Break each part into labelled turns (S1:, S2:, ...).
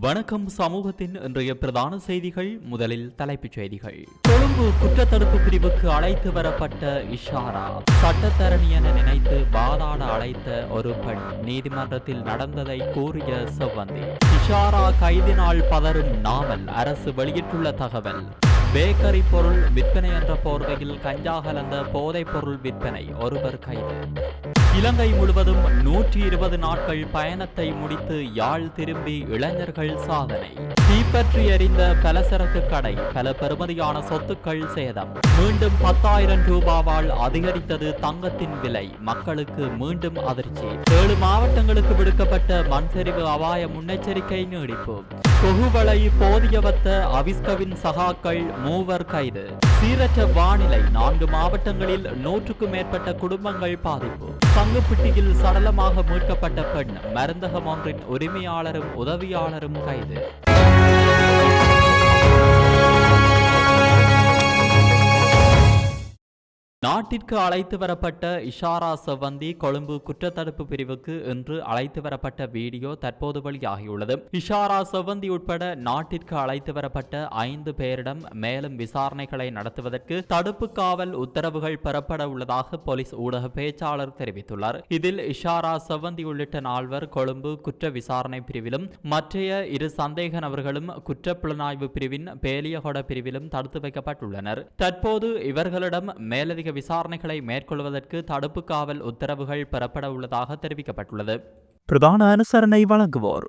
S1: வணக்கம் சமூகத்தின் இன்றைய பிரதான செய்திகள் முதலில் தலைப்புச் செய்திகள். கொழும்பு குற்றத்தடுப்பு பிரிவுக்கு அழைத்து வரப்பட்ட இஷாரா. சட்டத்தரணி என நினைத்து வாதாட அழைத்த ஒரு பெண் நீதிமன்றத்தில் நடந்ததை கூறிய செவ்வந்தி. இஷாரா கைதினால் பதறும் நாவல் அரசு வெளியிட்டுள்ள தகவல். பேக்கரி பொருள் விற்பனை என்ற போர்வையில் கஞ்சா கலந்த போதைப் பொருள் விற்பனை ஒருவர் கைது. இலங்கை முழுவதும் நூற்றி இருபது நாட்கள் பயணத்தை முடித்து யாழ் திரும்பி இளைஞர்கள் சாதனை. தீப்பற்றி எறிந்த பலசரக்கு கடை பல பெறுமதியான சொத்துக்கள் சேதம். மீண்டும் பத்தாயிரம் ரூபாவால் அதிகரித்தது தங்கத்தின் விலை. மக்களுக்கு மீண்டும் அதிர்ச்சி. ஏழு மாவட்டங்களுக்கு விடுக்கப்பட்ட மண்சரிவு அபாய முன்னெச்சரிக்கை நீடிப்பு. கொகுவளை போதியவத்த அவிஸ்கவின் சகாக்கள் மூவர் கைது. சீரற்ற வானிலை நான்கு மாவட்டங்களில் நூற்றுக்கும் மேற்பட்ட குடும்பங்கள் பாதிப்பு. சங்குப்பிட்டியில் சடலமாக மீட்கப்பட்ட பெண் மருந்தகம் ஒன்றின் உரிமையாளரும் உதவியாளரும் கைது. நாட்டிற்கு அழைத்து வரப்பட்ட இஷாரா செவ்வந்தி கொழும்பு குற்றத்தடுப்பு பிரிவுக்கு இன்று அழைத்து வரப்பட்ட வீடியோ தற்போது வெளியாகியுள்ளது. இஷாரா செவ்வந்தி உட்பட நாட்டிற்கு அழைத்து வரப்பட்ட ஐந்து பேரிடம் மேலும் விசாரணைகளை நடத்துவதற்கு தடுப்பு காவல் உத்தரவுகள் பெறப்பட உள்ளதாக போலீஸ் ஊடக பேச்சாளர் தெரிவித்துள்ளார். இதில் இஷாரா செவ்வந்தி உள்ளிட்ட நால்வர் கொழும்பு குற்ற விசாரணை பிரிவிலும் மற்றைய இரு சந்தேக நபர்களும் குற்ற புலனாய்வு பிரிவின் பேலியகொட பிரிவிலும் தடுத்து வைக்கப்பட்டுள்ளனர். தற்போது இவர்களிடம் மேலதிக விசாரணைகளை மேற்கொள்வதற்கு தடுப்பு காவல் உத்தரவுகள் பெறப்பட உள்ளதாக தெரிவிக்கப்பட்டுள்ளது.
S2: பிரதான அனுசரணை வழங்குவோர்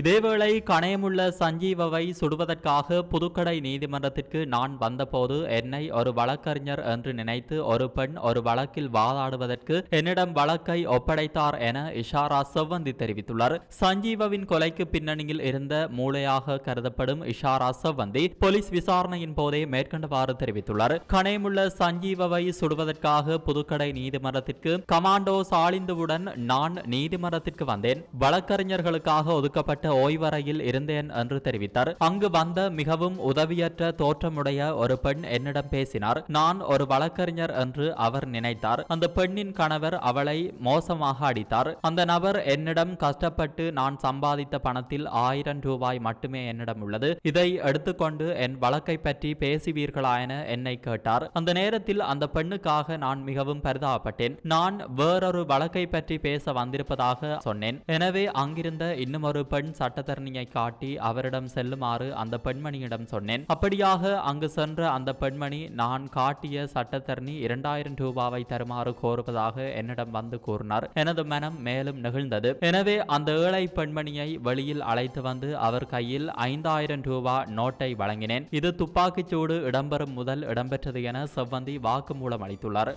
S1: இதேவேளை கணையமுள்ள சஞ்சீவவை சுடுவதற்காக புதுக்கடை நீதிமன்றத்திற்கு நான் வந்தபோது என்னை ஒரு வழக்கறிஞர் என்று நினைத்து ஒரு பெண் ஒரு வழக்கில் வாதாடுவதற்கு என்னிடம் வழக்கை ஒப்படைத்தார் என இஷாரா செவ்வந்தி தெரிவித்துள்ளார். சஞ்சீவவின் கொலைக்கு பின்னணியில் இருந்த மூளையாக கருதப்படும் இஷாரா செவ்வந்தி போலீஸ் விசாரணையின் போதே மேற்கண்டவாறு தெரிவித்துள்ளார். கணையமுள்ள சஞ்சீவவை சுடுவதற்காக புதுக்கடை நீதிமன்றத்திற்கு கமாண்டோ சாலிந்துவுடன் நான் நீதிமன்றத்திற்கு வந்தேன். வழக்கறிஞர்களுக்காக ஒதுக்கப்பட்ட ஓய்வறையில் இருந்தேன் என்று தெரிவித்தார். அங்கு வந்த மிகவும் உதவியற்ற தோற்றமுடைய ஒரு பெண் என்னிடம் பேசினார். நான் ஒரு வழக்கறிஞர் என்று அவர் நினைத்தார். அந்த பெண்ணின் கணவர் அவளை மோசமாக அடித்தார். அந்த நபர் என்னிடம் கஷ்டப்பட்டு நான் சம்பாதித்த பணத்தில் ஆயிரம் ரூபாய் மட்டுமே என்னிடம் உள்ளது. இதை எடுத்துக்கொண்டு என் வழக்கை பற்றி பேசுவீர்களா என என்னை கேட்டார். அந்த நேரத்தில் அந்த பெண்ணுக்காக நான் மிகவும் பரிதாபப்பட்டேன். நான் வேறொரு வழக்கை பற்றி பேச வந்திருப்பதாக சொன்னேன். எனவே அங்கிருந்த இன்னும் ஒரு பெண் சட்டத்தரணியை காட்டி அவரிடம் செல்லுமாறு அந்த பெண்மணியிடம் சொன்னேன். அப்படியாக அங்கு சென்ற அந்த பெண்மணி நான் காட்டிய சட்டத்தரணி இரண்டாயிரம் ரூபாவை தருமாறு கோருவதாக என்னிடம் வந்து கூறினார். எனது மனம் மேலும் நெகிழ்ந்தது. எனவே அந்த ஏழை பெண்மணியை வெளியில் அழைத்து வந்து அவர் கையில் ஐந்தாயிரம் ரூபாய் நோட்டை வழங்கினேன். இது துப்பாக்கிச்சூடு இடம்பெறும் முதல் இடம்பெற்றது என செவ்வந்தி வாக்குமூலம் அளித்துள்ளார்.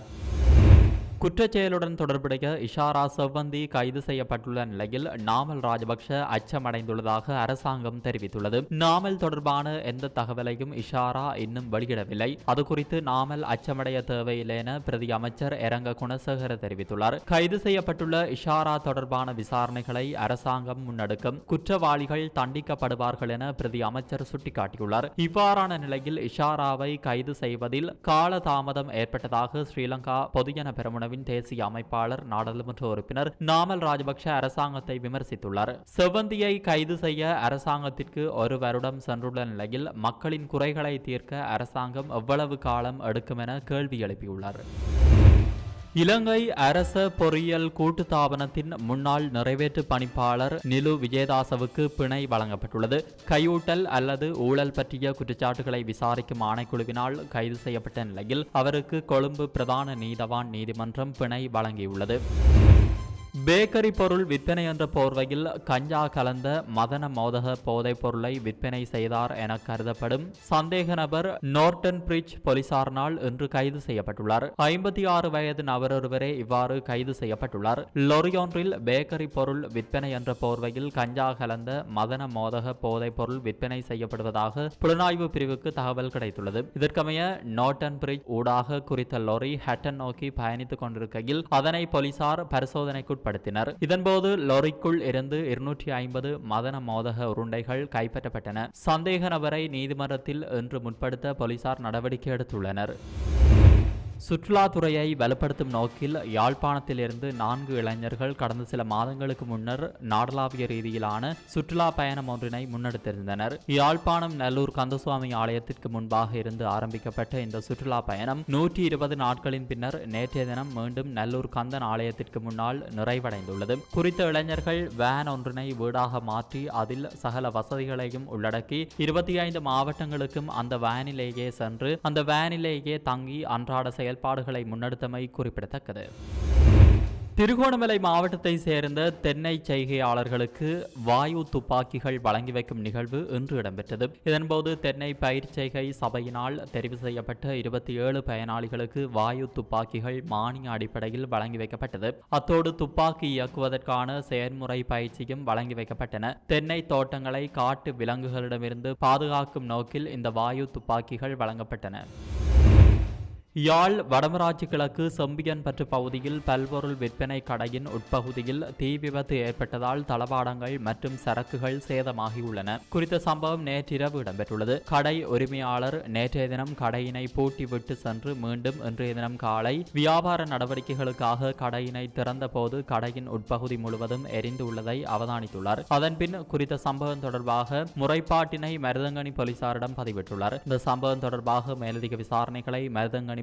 S1: குற்றச்செயலுடன் தொடர்புடைய இஷாரா செவ்வந்தி கைது செய்யப்பட்டுள்ள நிலையில் நாமல் ராஜபக்ஷ அச்சமடைந்துள்ளதாக அரசாங்கம் தெரிவித்துள்ளது. நாமல் தொடர்பான எந்த தகவலையும் இஷாரா இன்னும் வெளியிடவில்லை. அது குறித்து நாமல் அச்சமடைய தேவையில்லை என பிரதி அமைச்சர் இரங்க குணசேகர தெரிவித்துள்ளார். கைது செய்யப்பட்டுள்ள இஷாரா தொடர்பான விசாரணைகளை அரசாங்கம் முன்னெடுக்கும். குற்றவாளிகள் தண்டிக்கப்படுவார்கள் என பிரதி அமைச்சர் சுட்டிக்காட்டியுள்ளார். இவ்வாறான நிலையில் இஷாராவை கைது செய்வதில் காலதாமதம் ஏற்பட்டதாக ஸ்ரீலங்கா பொதுஜன பெரமுனவின் தேசிய அமைப்பாளர் நாடாளுமன்ற உறுப்பினர் நாமல் ராஜபக்ஷ அரசாங்கத்தை விமர்சித்துள்ளார். செவ்வந்தியை கைது செய்ய அரசாங்கத்திற்கு ஒரு வருடம் சென்றுள்ள நிலையில் மக்களின் குறைகளை தீர்க்க அரசாங்கம் எவ்வளவு காலம் எடுக்கும் என கேள்வி எழுப்பியுள்ளார். இலங்கை அரச பொறியியல் கூட்டுத்தாபனத்தின் முன்னாள் நிறைவேற்று பணிப்பாளர் நிலு விஜயதாசவுக்கு பிணை வழங்கப்பட்டுள்ளது. கையூட்டல் அல்லது ஊழல் பற்றிய குற்றச்சாட்டுகளை விசாரிக்கும் ஆணைக்குழுவினால் கைது செய்யப்பட்ட நிலையில் அவருக்கு கொழும்பு பிரதான நீதவான் நீதிமன்றம் பிணை வழங்கியுள்ளது. பேக்கரி பொருள் விற்பனை என்ற போர்வையில் கஞ்சா கலந்த மதன மோதக போதைப் பொருளை விற்பனை செய்தார் என கருதப்படும் சந்தேக நபர் நோர்டன் பிரிட்ஜ் போலீசாரினால் இன்று கைது செய்யப்பட்டுள்ளார். ஐம்பத்தி ஆறு வயது நபரொருவரே இவ்வாறு கைது செய்யப்பட்டுள்ளார். லொரியொன்றில் பேக்கரி பொருள் விற்பனை என்ற போர்வையில் கஞ்சா கலந்த மதன மோதக போதைப் பொருள் விற்பனை செய்யப்படுவதாக புலனாய்வு பிரிவுக்கு தகவல் கிடைத்துள்ளது. இதற்கமைய நோர்டன் பிரிட்ஜ் ஊடாக குறித்த லொரி ஹட்டன் நோக்கி பயணித்துக் கொண்டிருக்கையில் அதனை போலீசார் உட்படுத்தினர் இதன்போது லொரிக்குள் இருந்து இருநூற்றி ஐம்பது மதன மோதக உருண்டைகள் கைப்பற்றப்பட்டன. சந்தேக நபரை நீதிமன்றத்தில் இன்று முற்படுத்த போலீசார் நடவடிக்கை எடுத்துள்ளனர். சுற்றுலாத்துறையை வலுப்படுத்தும் நோக்கில் யாழ்ப்பாணத்திலிருந்து நான்கு இளைஞர்கள் கடந்த சில மாதங்களுக்கு முன்னர் நாடளாவிய ரீதியிலான சுற்றுலா பயணம் ஒன்றினை முன்னெடுத்திருந்தனர். யாழ்ப்பாணம் நல்லூர் கந்தசுவாமி ஆலயத்திற்கு முன்பாக இருந்து ஆரம்பிக்கப்பட்ட இந்த சுற்றுலா பயணம் நூற்றி இருபது நாட்களின் பின்னர் நேற்றைய தினம் மீண்டும் நல்லூர் கந்தன் ஆலயத்திற்கு முன்னால் நிறைவடைந்துள்ளது. குறித்த இளைஞர்கள் வேன் ஒன்றினை வீடாக மாற்றி அதில் சகல வசதிகளையும் உள்ளடக்கி இருபத்தி ஐந்து மாவட்டங்களுக்கும் அந்த வேனிலேயே சென்று அந்த வேனிலேயே தங்கி அன்றாட செயல்பாடுகளை முன்னெடுத்தமை குறிப்பிடத்தக்கது. திருகோணமலை மாவட்டத்தை சேர்ந்த தென்னை செய்கையாளர்களுக்கு வாயு துப்பாக்கிகள் வழங்கி வைக்கும் நிகழ்வு இன்று இடம்பெற்றது. இதன்போது தென்னை பயிர் செய்கை சபையினால் தெரிவு செய்யப்பட்ட இருபத்தி ஏழு பயனாளிகளுக்கு வாயு துப்பாக்கிகள் மானிய அடிப்படையில் வழங்கி வைக்கப்பட்டது. அத்தோடு துப்பாக்கி இயக்குவதற்கான செயல்முறை பயிற்சியும் வழங்கி வைக்கப்பட்டன. தென்னை தோட்டங்களை காட்டு விலங்குகளிடமிருந்து பாதுகாக்கும் நோக்கில் இந்த வாயு துப்பாக்கிகள் வழங்கப்பட்டன. யாழ் வடமராட்சி கிழக்கு செம்பியன்பற்று பகுதியில் பல்பொருள் விற்பனை கடையின் உட்பகுதியில் தீ விபத்து ஏற்பட்டதால் தளபாடங்கள் மற்றும் சரக்குகள் சேதமாகியுள்ளன. குறித்த சம்பவம் நேற்றிரவு இடம்பெற்றுள்ளது. கடை உரிமையாளர் நேற்றைய தினம் கடையினை பூட்டிவிட்டு சென்று மீண்டும் இன்றைய தினம் காலை வியாபார நடவடிக்கைகளுக்காக கடையினை திறந்தபோது கடையின் உட்பகுதி முழுவதும் எரிந்து உள்ளதை அவதானித்துள்ளார். அதன்பின் குறித்த சம்பவம் தொடர்பாக முறைப்பாட்டினை மருதங்கனி போலீசாரிடம் பதிவிட்டுள்ளார். இந்த சம்பவம் தொடர்பாக மேலதிக விசாரணைகளை மருதங்கனி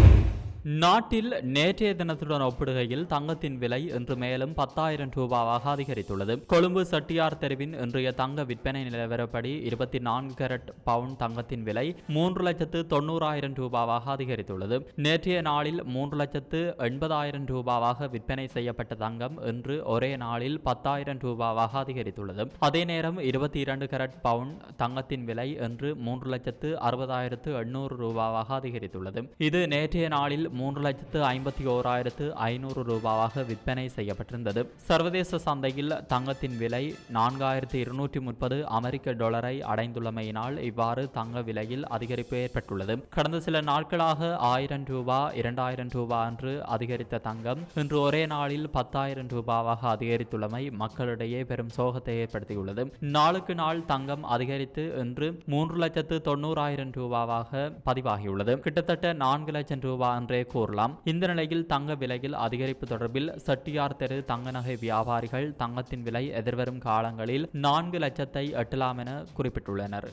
S1: நாட்டில் நேற்றைய தினத்துடன் ஒப்பிடுகையில் தங்கத்தின் விலை இன்று மேலும் பத்தாயிரம் ரூபாவாக அதிகரித்துள்ளது. கொழும்பு சட்டியார் தெருவின் இன்றைய தங்க விற்பனை நிலவரப்படி இருபத்தி நான்கு கேரட் பவுன் தங்கத்தின் விலை மூன்று லட்சத்து தொண்ணூறாயிரம் ரூபாவாக அதிகரித்துள்ளது. நேற்றைய நாளில் மூன்று லட்சத்து எண்பதாயிரம் ரூபாவாக விற்பனை செய்யப்பட்ட தங்கம் இன்று ஒரே நாளில் பத்தாயிரம் ரூபாவாக அதிகரித்துள்ளது. அதே நேரம் இருபத்தி இரண்டு கேரட் பவுன் தங்கத்தின் விலை இன்று மூன்று லட்சத்து அறுபதாயிரத்து எண்ணூறு ரூபாவாக அதிகரித்துள்ளது. இது நேற்றைய நாளில் மூன்று லட்சத்து ஐம்பத்தி ஓராயிரத்து ஐநூறு ரூபாவாக விற்பனை செய்யப்பட்டிருந்தது. சர்வதேச சந்தையில் தங்கத்தின் விலை நான்காயிரத்து இருநூற்றி முப்பது அமெரிக்க டாலரை அடைந்துள்ளமையினால் இவ்வாறு தங்க விலையில் அதிகரிப்பு ஏற்பட்டுள்ளது. கடந்த சில நாட்களாக ஆயிரம் ரூபா இரண்டாயிரம் ரூபாய் என்று அதிகரித்த தங்கம் இன்று ஒரே நாளில் பத்தாயிரம் ரூபாவாக அதிகரித்துள்ளமை மக்களிடையே பெரும் சோகத்தை ஏற்படுத்தியுள்ளது. நாளுக்கு நாள் தங்கம் அதிகரித்து இன்று மூன்று லட்சத்து தொண்ணூறாயிரம் ரூபாவாக பதிவாகியுள்ளது. கிட்டத்தட்ட நான்கு லட்சம் ரூபாய் என்றே கூறலாம். இந்த நிலையில் தங்க விலையில் அதிகரிப்பு தொடர்பில் செட்டியார் தெரு தங்க நகை வியாபாரிகள் தங்கத்தின் விலை எதிர்வரும் காலங்களில் நான்கு லட்சத்தை எட்டலாம் என குறிப்பிட்டுள்ளனர்.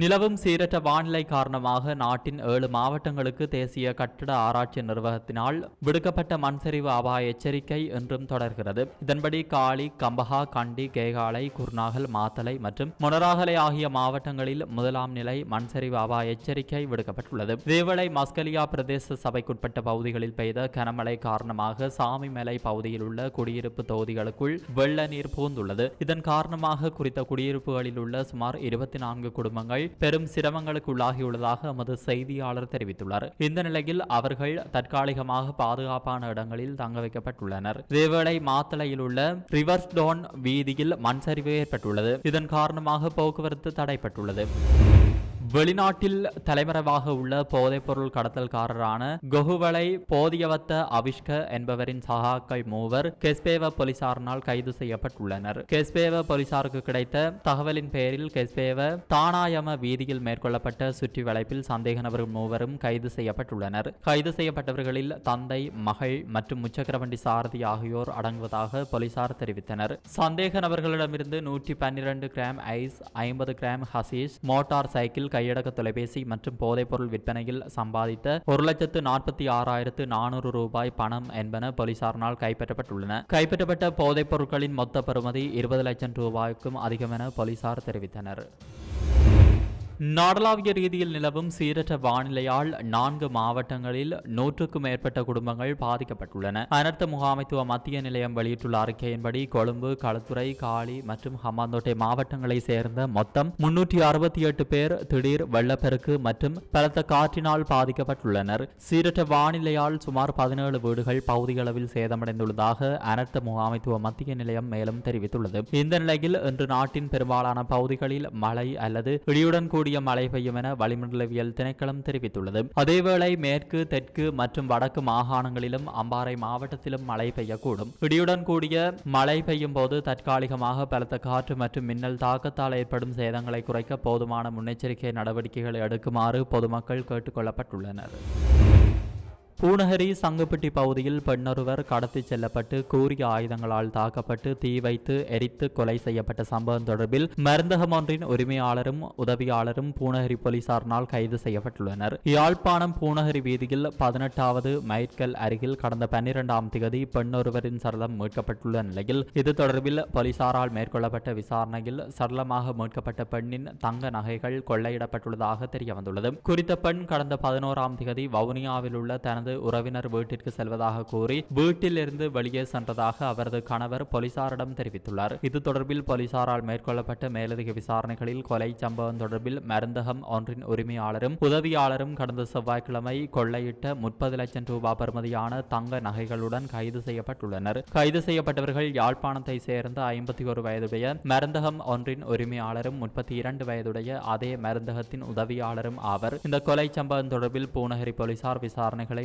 S1: நிலவும் சீரற்ற வானிலை காரணமாக நாட்டின் ஏழு மாவட்டங்களுக்கு தேசிய கட்டட ஆராய்ச்சி நிர்வாகத்தினால் விடுக்கப்பட்ட மண்சரிவு அபாய எச்சரிக்கை என்றும் தொடர்கிறது. இதன்படி காளி கம்பஹா கண்டி கேகாலை குர்நாகல் மாத்தலை மற்றும் மொனராகலை ஆகிய மாவட்டங்களில் முதலாம் நிலை மண்சரிவு அபாய எச்சரிக்கை விடுக்கப்பட்டுள்ளது. இதேவேளை மஸ்கலியா பிரதேச சபைக்குட்பட்ட பகுதிகளில் பெய்த கனமழை காரணமாக சாமிமலை பகுதியில் உள்ள குடியிருப்பு தொகுதிகளுக்குள் வெள்ள நீர் புகுந்துள்ளது. இதன் காரணமாக குறித்த குடியிருப்புகளில் உள்ள சுமார் இருபத்தி நான்கு குடும்பங்கள் பெரும் சிரமங்களுக்கு உள்ளாகியுள்ளதாக எமது செய்தியாளர் தெரிவித்துள்ளார். இந்த நிலையில் அவர்கள் தற்காலிகமாக பாதுகாப்பான இடங்களில் தங்க வைக்கப்பட்டுள்ளனர். இதேவேளை மாத்தளையில் உள்ள ரிவர்ஸ் டோன் வீதியில் மண் சரிவு ஏற்பட்டுள்ளது. இதன் காரணமாக போக்குவரத்து தடைப்பட்டுள்ளது. வெளிநாட்டில் தலைமறைவாக உள்ள போதைப்பொருள் கடத்தல்காரரான கொகுவளை போதியவத்த அபிஷ்க என்பவரின் சகாக்கள் மூவர் கெஸ்பேவ போலீசாரினால் கைது செய்யப்பட்டுள்ளனர். கெஸ்பேவ போலீசாருக்கு கிடைத்த தகவலின் பேரில் கெஸ்பேவ தானாயம வீதியில் மேற்கொள்ளப்பட்ட சுற்றி வளைப்பில் சந்தேக நபர்கள் மூவரும் கைது செய்யப்பட்டுள்ளனர். கைது செய்யப்பட்டவர்களில் தந்தை மகள் மற்றும் முச்சக்கரவண்டி சாரதி ஆகியோர் அடங்குவதாக போலீசார் தெரிவித்தனர். சந்தேக நபர்களிடமிருந்து நூற்றி பன்னிரண்டு கிராம் ஐஸ் ஐம்பது கிராம் ஹசீஷ் மோட்டார் சைக்கிள் கையடக்க தொலைபேசி மற்றும் போதைப்பொருள் விற்பனையில் சம்பாதித்த ஒரு லட்சத்து நாற்பத்தி ஆறாயிரத்து நானூறு ரூபாய் பணம் என்பன போலீசாரினால் கைப்பற்றப்பட்டுள்ளன. கைப்பற்றப்பட்ட போதைப் பொருட்களின் மொத்த பெறுமதி இருபது லட்சம் ரூபாய்க்கும் அதிகம் என போலீசார் தெரிவித்தனர். நாடளாவிய ரீதியில் நிலவும் சீரற்ற வானிலையால் நான்கு மாவட்டங்களில் நூற்றுக்கும் மேற்பட்ட குடும்பங்கள் பாதிக்கப்பட்டுள்ளன. அனர்த்த முகாமைத்துவ மத்திய நிலையம் வெளியிட்டுள்ள அறிக்கையின்படி கொழும்பு களுத்துறை காளி மற்றும் ஹம்பாந்தோட்டை மாவட்டங்களை சேர்ந்த மொத்தம் முன்னூற்றி அறுபத்தி எட்டு பேர் திடீர் வெள்ளப்பெருக்கு மற்றும் பலத்த காற்றினால் பாதிக்கப்பட்டுள்ளனர். சீரற்ற வானிலையால் சுமார் பதினேழு வீடுகள் பகுதியளவில் சேதமடைந்துள்ளதாக அனர்த்த முகாமைத்துவ மத்திய நிலையம் மேலும் தெரிவித்துள்ளது. இந்த நிலையில் இன்று நாட்டின் பெரும்பாலான பகுதிகளில் மழை அல்லது இடியுடன் கூடிய மழை பெய்யும் என வளிமண்டலவியல் திணைக்களம் தெரிவித்துள்ளது. அதேவேளை மேற்கு தெற்கு மற்றும் வடக்கு மாகாணங்களிலும் அம்பாறை மாவட்டத்திலும் மழை பெய்யக்கூடும். இடியுடன் கூடிய மழை பெய்யும் போது தற்காலிகமாக பலத்த காற்று மற்றும் மின்னல் தாக்கத்தால் ஏற்படும் சேதங்களை குறைக்க போதுமான முன்னெச்சரிக்கை நடவடிக்கைகளை எடுக்குமாறு பொதுமக்கள் கேட்டுக்கொள்ளப்பட்டுள்ளனர் பூநகரி சங்குப்பட்டி பகுதியில் பெண்ணொருவர் கடத்திச் செல்லப்பட்டு கூறிய ஆயுதங்களால் தாக்கப்பட்டு தீ வைத்து எரித்து கொலை செய்யப்பட்ட சம்பவம் தொடர்பில் மருந்தகம் ஒன்றின் உரிமையாளரும் உதவியாளரும் பூநகரி போலீசாரினால் கைது செய்யப்பட்டுள்ளனர். யாழ்ப்பாணம் பூனகரி வீதியில் பதினெட்டாவது மைட்கல் அருகில் கடந்த பன்னிரெண்டாம் திகதி பெண்ணொருவரின் சடலம் மீட்கப்பட்டுள்ள நிலையில் இது தொடர்பில் போலீசாரால் மேற்கொள்ளப்பட்ட விசாரணையில் சடலமாக மீட்கப்பட்ட பெண்ணின் தங்க நகைகள் கொள்ளையிடப்பட்டுள்ளதாக தெரியவந்துள்ளது. குறித்த பெண் கடந்த பதினோராம் திகதி வவுனியாவில் உள்ள தனது உறவினர் வீட்டிற்கு செல்வதாக கூறி வீட்டில் இருந்து வெளியே சென்றதாக அவரது கணவர் போலீசாரிடம் தெரிவித்துள்ளார். இது தொடர்பில் போலீசாரால் மேற்கொள்ளப்பட்ட மேலதிக விசாரணைகளில் கொலை சம்பவம் தொடர்பில் மருந்தகம் ஒன்றின் உரிமையாளரும் உதவியாளரும் கடந்த செவ்வாய்க்கிழமை கொள்ளையிட்ட முப்பது லட்சம் ரூபாய் பெறுமதியான தங்க நகைகளுடன் கைது செய்யப்பட்டுள்ளனர். கைது செய்யப்பட்டவர்கள் யாழ்ப்பாணத்தை சேர்ந்த ஐம்பத்தி ஒரு வயதுடைய மருந்தகம் ஒன்றின் உரிமையாளரும் முப்பத்தி இரண்டு வயதுடைய அதே மருந்தகத்தின் உதவியாளரும் ஆவர். இந்த கொலை சம்பவம் தொடர்பில் பூநகரி போலீசார் விசாரணைகளை